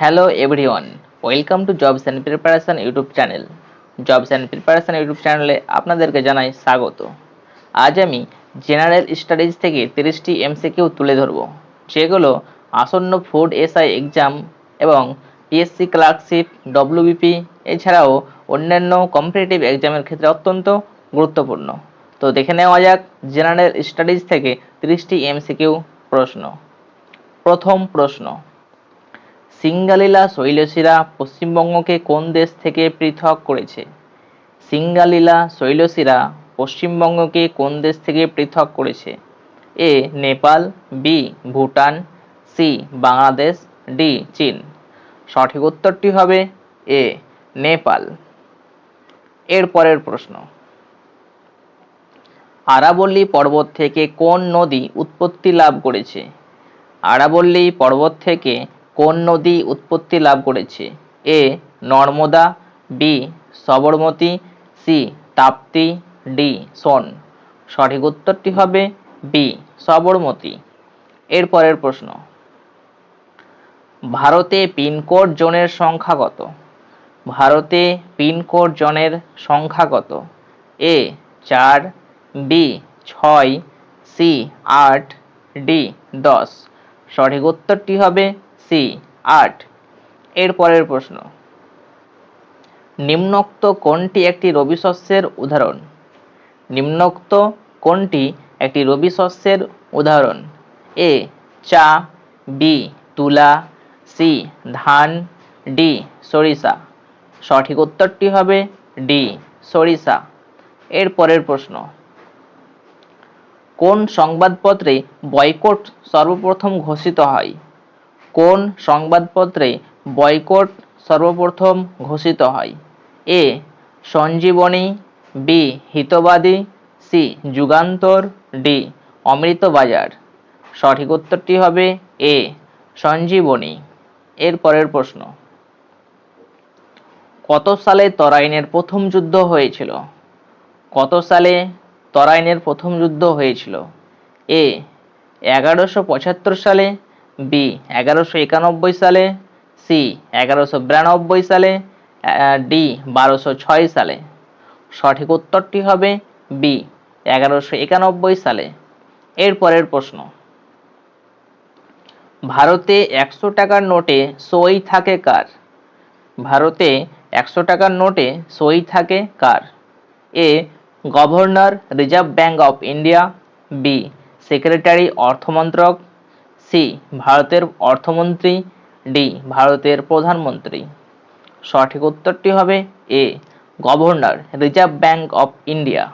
Hello everyone, welcome to jobs and preparation YouTube channel. Jobs and preparation YouTube চ্যানেলে আপনাদেরকে জানাই স্বাগত। আজ আমি জেনারেল স্টাডিজ থেকে তিরিশটি এমসিকিউ তুলে ধরব, যেগুলো আসন্ন ফুড এসআই এক্সাম এবং পিএসসি ক্লার্কশিপ, ডব্লিউবিপি, এছাড়াও অন্যান্য কম্পিটিটিভ এক্সামের ক্ষেত্রে অত্যন্ত গুরুত্বপূর্ণ। তো দেখে নেওয়া যাক জেনারেল স্টাডিজ থেকে তিরিশটি এমসিকিউ প্রশ্ন। প্রথম প্রশ্ন সিঙ্গালীলা শৈলশিরা পশ্চিমবঙ্গকে কোন দেশ থেকে পৃথক করেছে? সিঙ্গালীলা শৈলশিরা পশ্চিমবঙ্গকে কোন দেশ থেকে পৃথক করেছে? A, Nepal, B, Bhutan, C, Bangladesh, D, চীন। সঠিক উত্তরটি হবে এ, নেপাল। এর পরের প্রশ্ন। আরাবল্লী পর্বত থেকে কোন নদী উৎপত্তি লাভ করেছে? আরাবল্লী পর্বত থেকে কোন নদী উৎপত্তি লাভ করেছে? A, Narmada, B, Sabarmati, C, Tapti, D, Son. সঠিক উত্তরটি হবে বি, সবরমতী। এর পরের প্রশ্ন। ভারতে পিনকোড জোনের সংখ্যা কত? ভারতে পিনকোড জনের সংখ্যা কত? এ, চার, বি, ছয়, সি, আট, ডি, দশ। সঠিক উত্তরটি হবে সি, আট। এর পরের প্রশ্ন। নিম্নোক্ত কোনটি একটি রবি শস্যের উদাহরণ? নিম্নোক্ত কোনটি একটি রবি শস্যের উদাহরণ? এ, চা, বি, তুলা, সি, ধান, ডি, সরিষা। সঠিক উত্তরটি হবে ডি, সরিষা। এর পরের প্রশ্ন। কোন সংবাদপত্রে বয়কট সর্বপ্রথম ঘোষিত হয়? কোন সংবাদপত্রে বয়কট সর্বপ্রথম ঘোষিত হয়? A. Sanjivani, B. Hitabadi, C. Jugantar, D. Amritabazar. সঠিক উত্তরটি হবে এ. সঞ্জীবনী। এর পরের প্রশ্ন। কত সালে তরাইনের প্রথম যুদ্ধ হয়েছিল? কত সালে তরাইনের প্রথম যুদ্ধ হয়েছিল? এ. এগারোশো পঁচাত্তর সালে বি এগারোশো একানব্বই সালে সি এগারোশো বিরানব্বই সালে ডি বারোশো ছয় সালে। সঠিক উত্তরটি হবে বি এগারোশো একানব্বই সালে। এর পরের প্রশ্ন। ভারতে একশো টাকার নোটে সই থাকে কার? ভারতে একশো টাকার নোটে সই থাকে কার? A, governor reserve bank of India, B, secretary অর্থমন্ত্রক সি, ভারতের অর্থমন্ত্রী, ডি, ভারতের প্রধানমন্ত্রী। সঠিক উত্তরটি হবে A, governor, reserve bank of India.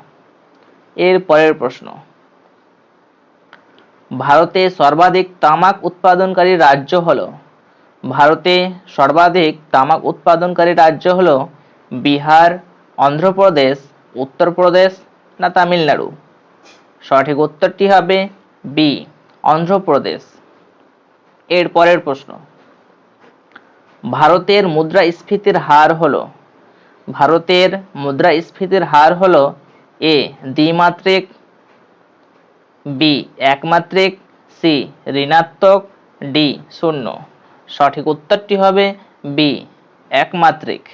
এর পরের প্রশ্ন। ভারতে সর্বাধিক তামাক উৎপাদনকারী রাজ্য হল, ভারতে সর্বাধিক তামাক উৎপাদনকারী রাজ্য হল বিহার, অন্ধ্রপ্রদেশ, উত্তরপ্রদেশ না তামিলনাড়ু? সঠিক উত্তরটি হবে বি, অন্ধ্রপ্রদেশ। এর পরের প্রশ্ন। ভারতের মুদ্রাস্ফীতির হার হলো, ভারতের মুদ্রাস্ফীতির হার হলো এ দ্বিমাত্রিক, বি একমাত্রিক, সি ঋণাত্মক, ডি শূন্য। সঠিক উত্তরটি হবে বি একমাত্রিক।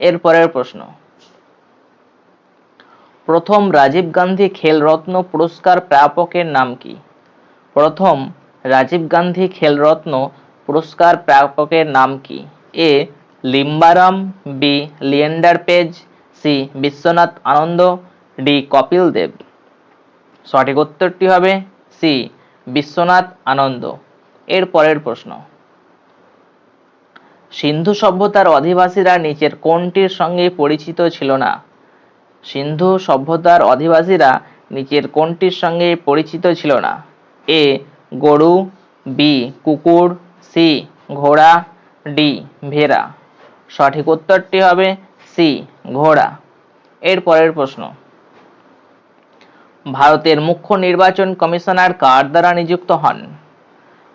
এর পরের প্রশ্ন। প্রথম রাজীব গান্ধী খেলরত্ন পুরস্কার প্রাপকের নাম কি? প্রথম রাজীব গান্ধী খেলরত্ন পুরস্কার প্রাপকের নাম কি? A. Limbaram, B. Leander Paes, C. Vishwanath Anand, D. Kapil Dev. সঠিক উত্তরটি হবে সি. বিশ্বনাথ আনন্দ। এর পরের প্রশ্ন। সিন্ধু সভ্যতার অধিবাসীরা নিচের কোনটির সঙ্গে পরিচিত ছিল না? সিন্ধু সভ্যতার অধিবাসীরা নিচের কোনটির সঙ্গে পরিচিত ছিল না? এ. গরু, বি, কুকুর, সি, ঘোড়া, ডি, ভেড়া। সঠিক উত্তরটি হবে সি, ঘোড়া। এর পরের প্রশ্ন। ভারতের মুখ্য নির্বাচন কমিশনার কার দ্বারা নিযুক্ত হন?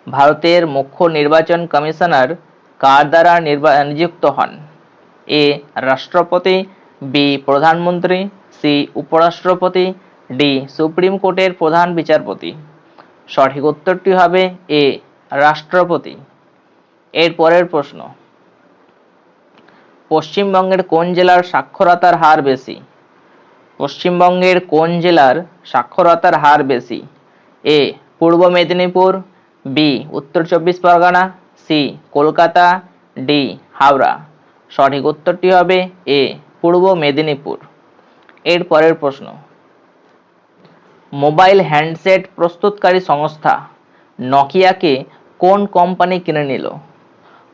ভারতের মুখ্য নির্বাচন কমিশনার কার দ্বারা নিযুক্ত হন? এ, রাষ্ট্রপতি, বি, প্রধানমন্ত্রী, সি, উপরাষ্ট্রপতি, ডি, সুপ্রিম কোর্টের প্রধান বিচারপতি। সঠিক উত্তরটি হবে এ, রাষ্ট্রপতি। এর পরের প্রশ্ন। পশ্চিমবঙ্গের কোন জেলার সাক্ষরতার হার বেশি? পশ্চিমবঙ্গের কোন জেলার সাক্ষরতার হার বেশি? এ, পূর্ব মেদিনীপুর, বি, উত্তর চব্বিশ পরগনা, সি, কলকাতা, ডি, হাওড়া। সঠিক উত্তরটি হবে এ, পূর্ব মেদিনীপুর। এর পরের প্রশ্ন। মোবাইল হ্যান্ডসেট প্রস্তুতকারী সংস্থা নকিয়াকে কোন কোম্পানি কিনে নিল?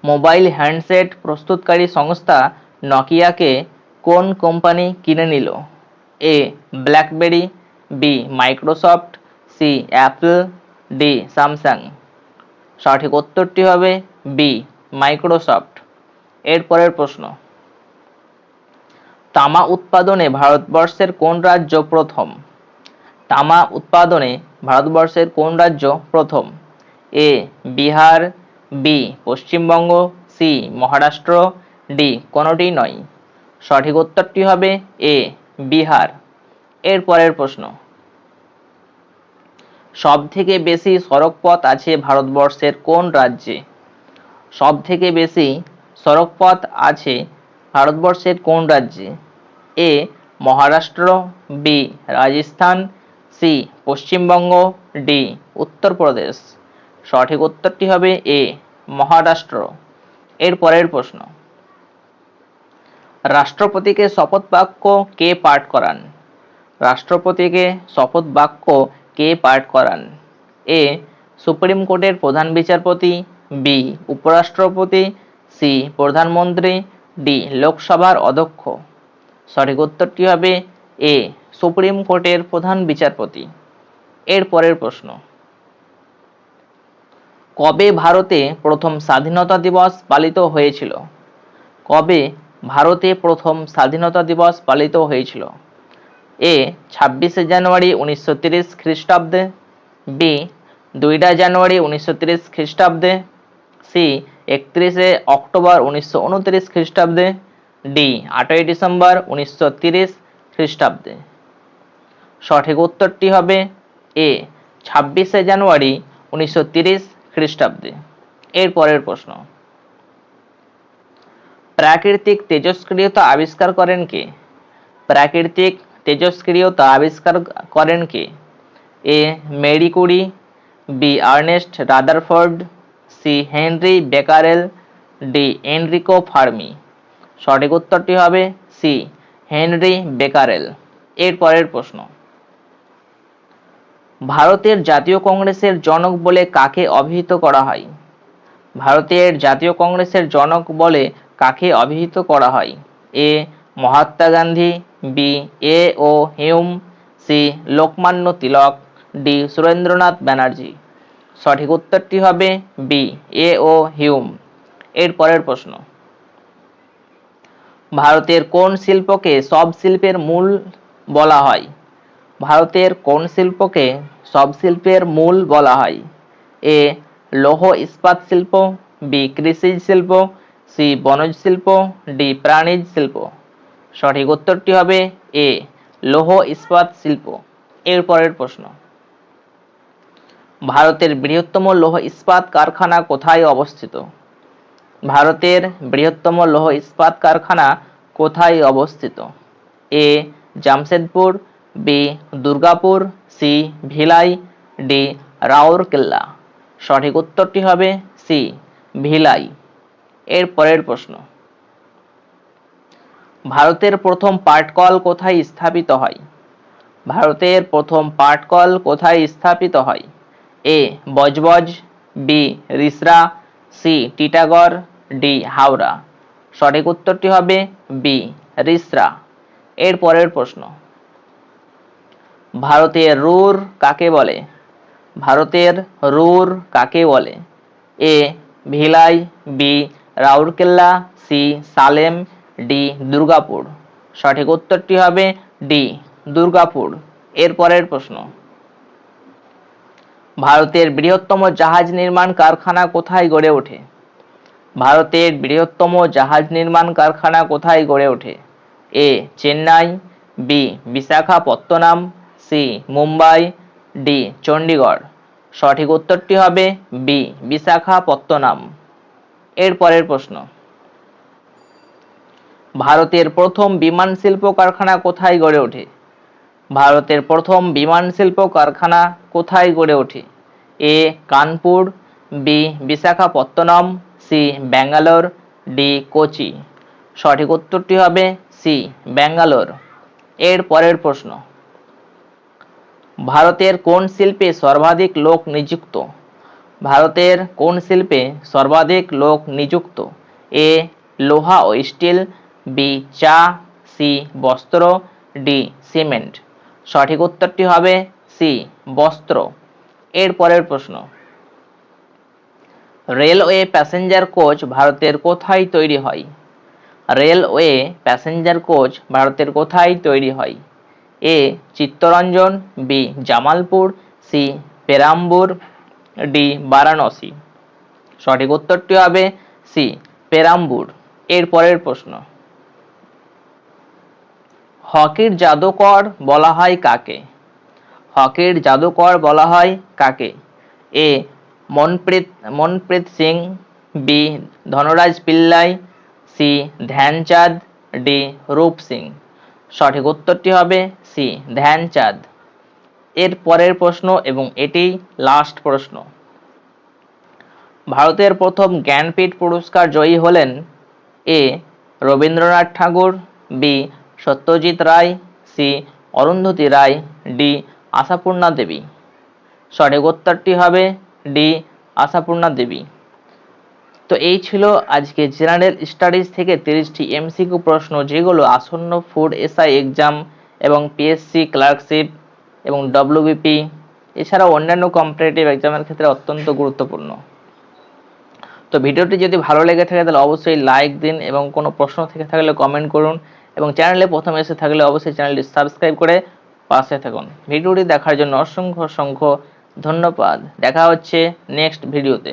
মোবাইল হ্যান্ডসেট প্রস্তুতকারী সংস্থা নকিয়াকে কোন কোম্পানি কিনে নিল? A, BlackBerry, B, Microsoft, C, Apple, D, Samsung. সঠিক উত্তরটি হবে বি, মাইক্রোসফট। এর পরের প্রশ্ন। তামা উৎপাদনে ভারতবর্ষের কোন রাজ্য প্রথম? তামা উৎপাদনে ভারতবর্ষের কোন রাজ্য প্রথম? A, Bihar, B, Paschimbanga, C, Maharashtra, D, কোনোটি নয়। সঠিক উত্তরটি হবে এ, বিহার। এর পরের প্রশ্ন। সব থেকে বেশি সড়কপথ আছে ভারতবর্ষের কোন রাজ্যে? সব থেকে বেশি সড়কপথ আছে ভারতবর্ষের কোন রাজ্যে? A, Maharashtra, B, Rajasthan C, Paschimbanga D, Uttar Pradesh. সঠিক উত্তরটি হবে এ, মহারাষ্ট্র। এর পরের প্রশ্ন। রাষ্ট্রপতিকে শপথ বাক্য কে পাঠ করান? রাষ্ট্রপতিকে শপথ বাক্য কে পাঠ করান? এ, সুপ্রিম কোর্টের প্রধান বিচারপতি, বি, উপরাষ্ট্রপতি, সি, প্রধানমন্ত্রী, ডি, লোকসভার অধ্যক্ষ। সঠিক উত্তরটি হবে এ সুপ্রিম কোর্টের প্রধান বিচারপতি। এর পরের প্রশ্ন। কবে ভারতে প্রথম স্বাধীনতা দিবস পালিত হয়েছিল? কবে ভারতে প্রথম স্বাধীনতা দিবস পালিত হয়েছিল? এ, ছাব্বিশে জানুয়ারি উনিশশো তিরিশ খ্রিস্টাব্দে। বি, দুইটা জানুয়ারি উনিশশো তিরিশ খ্রিস্টাব্দে। সি, একত্রিশে অক্টোবর উনিশশো উনত্রিশ খ্রিস্টাব্দে। ডি, আটই ডিসেম্বর উনিশশো তিরিশ খ্রিস্টাব্দে। সঠিক উত্তরটি হবে এ, ছাব্বিশে জানুয়ারি উনিশশো তিরিশ খ্রিস্টাব্দে। এর পরের প্রশ্ন। প্রাকৃতিক তেজস্ক্রিয়তা আবিষ্কার করেন কে? প্রাকৃতিক তেজস্ক্রিয়তা আবিষ্কার করেন কে? A, Marie Curie, B, Ernest Rutherford, C, Henri Becquerel, D, Enrico Fermi. সঠিক উত্তরটি হবে সি, হেনরি বেকারেল। এর পরের প্রশ্ন। ভারতের জাতীয় কংগ্রেসের জনক বলে কাকে অভিহিত করা হয়? ভারতের জাতীয় কংগ্রেসের জনক বলে কাকে অভিহিত করা হয়? A. Mahatma Gandhi, B. A. O. Hume, C. Lokmanya Tilak, D. Surendranath Banerjee. সঠিক উত্তরটি হবে বি. এ. ও. হিউম। এর পরের প্রশ্ন। ভারতের কোন শিল্পকে সব শিল্পের মূল বলা হয়? ভারতের কোন শিল্পকে সব শিল্পের মূল বলা হয়? এ, লৌহ ইস্পাত শিল্প, বি, কৃষি শিল্প, সি, বনজ শিল্প, ডি, প্রাণীজ শিল্প। সঠিক উত্তরটি হবে এ, লৌহ ইস্পাত শিল্প। এর পরের প্রশ্ন। ভারতের বৃহত্তম লৌহ ইস্পাত কারখানা কোথায় অবস্থিত? ভারতের বৃহত্তম লৌহ ইস্পাত কারখানা কোথায় অবস্থিত? A, Jamshedpur B, Durgapur, C, Bhilai, D Rourkela সঠিক উত্তরটি হবে সি, ভিলাই। এর পরের প্রশ্ন। ভারতের প্রথম পাটকল কোথায় স্থাপিত হয়? ভারতের প্রথম পাটকল কোথায় স্থাপিত হয়? A, Budge Budge, B, Rishra, C Titagarh D, Howrah. সঠিক উত্তরটি হবে বি, রিসরা। এর পরের প্রশ্ন। ভারতের রুর কাকে বলে? ভারতের রুর কাকে বলে? A, Bhilai, B, Rourkela, C, Salem, D, Durgapur. সঠিক উত্তরটি হবে ডি, দুর্গাপুর। এর পরের প্রশ্ন। ভারতের বৃহত্তম জাহাজ নির্মাণ কারখানা কোথায় গড়ে ওঠে? ভারতের বৃহত্তম জাহাজ নির্মাণ কারখানা কোথায় গড়ে ওঠে? A, Chennai, B, Visakhapatnam C Mumbai D Chandigarh সঠিক উত্তরটি হবে বি বিশাখাপত্তনম। এর পরের প্রশ্ন। ভারতের প্রথম বিমান শিল্প কারখানা কোথায় গড়ে ওঠে? ভারতের প্রথম বিমান শিল্প কারখানা কোথায় গড়ে ওঠে? A, Kanpur B Visakhapatnam C Bangalore D Kochi. সঠিক উত্তরটি হবে সি ব্যাঙ্গালোর। এর পরের প্রশ্ন। ভারতের কোন শিল্পে সর্বাধিক লোক নিযুক্ত? ভারতের কোন শিল্পে সর্বাধিক লোক নিযুক্ত? এ, লোহা ও স্টিল, বি, চা, সি, বস্ত্র, ডি, সিমেন্ট। সঠিক উত্তরটি হবে সি, বস্ত্র। এর পরের প্রশ্ন। রেলওয়ে প্যাসেঞ্জার কোচ ভারতের কোথায় তৈরি হয়? রেলওয়ে প্যাসেঞ্জার কোচ ভারতের কোথায় তৈরি হয়? A, Chittaranjan, B, Jamalpur, C, Perambur, D, Varanasi. সঠিক উত্তরটি হবে সি, পেরাম্বুর। এর পরের প্রশ্ন। হকির জাদুকর বলা হয় কাকে? হকির জাদুকর বলা হয় কাকে? A, Manpreet Manpreet Singh, B, Dhanraj Pillai, C, Dhyanchand, D, Roop Singh. সঠিক উত্তরটি হবে সি, ধ্যানচাঁদ। এর পরের প্রশ্ন এবং এটি লাস্ট প্রশ্ন। ভারতের প্রথম জ্ঞানপীঠ পুরস্কার জয়ী হলেন A, Rabindranath Tagore, B, Satyajit Ray, C, Arundhati Roy, D, Ashapurna Devi. সঠিক উত্তরটি হবে ডি, আশাপূর্ণা দেবী। তো এই ছিল আজকে জেনারেল স্টাডিজ থেকে তিরিশটি এমসিকিউ প্রশ্ন, যেগুলো আসন্ন ফুড এসআই এক্সাম এবং পিএসসি ক্লার্কশিপ এবং ডব্লিউবিপি এছাড়াও অন্যান্য কম্পিটিটিভ এক্সামের ক্ষেত্রে অত্যন্ত গুরুত্বপূর্ণ। তো ভিডিওটি যদি ভালো লেগে থাকে, তাহলে অবশ্যই লাইক দিন এবং কোনো প্রশ্ন থেকে থাকলে কমেন্ট করুন এবং চ্যানেলে প্রথম এসে থাকলে অবশ্যই চ্যানেলটি সাবস্ক্রাইব করে পাশে থাকুন। ভিডিওটি দেখার জন্য অসংখ্য অসংখ্য ধন্যবাদ। দেখা হচ্ছে নেক্সট ভিডিওতে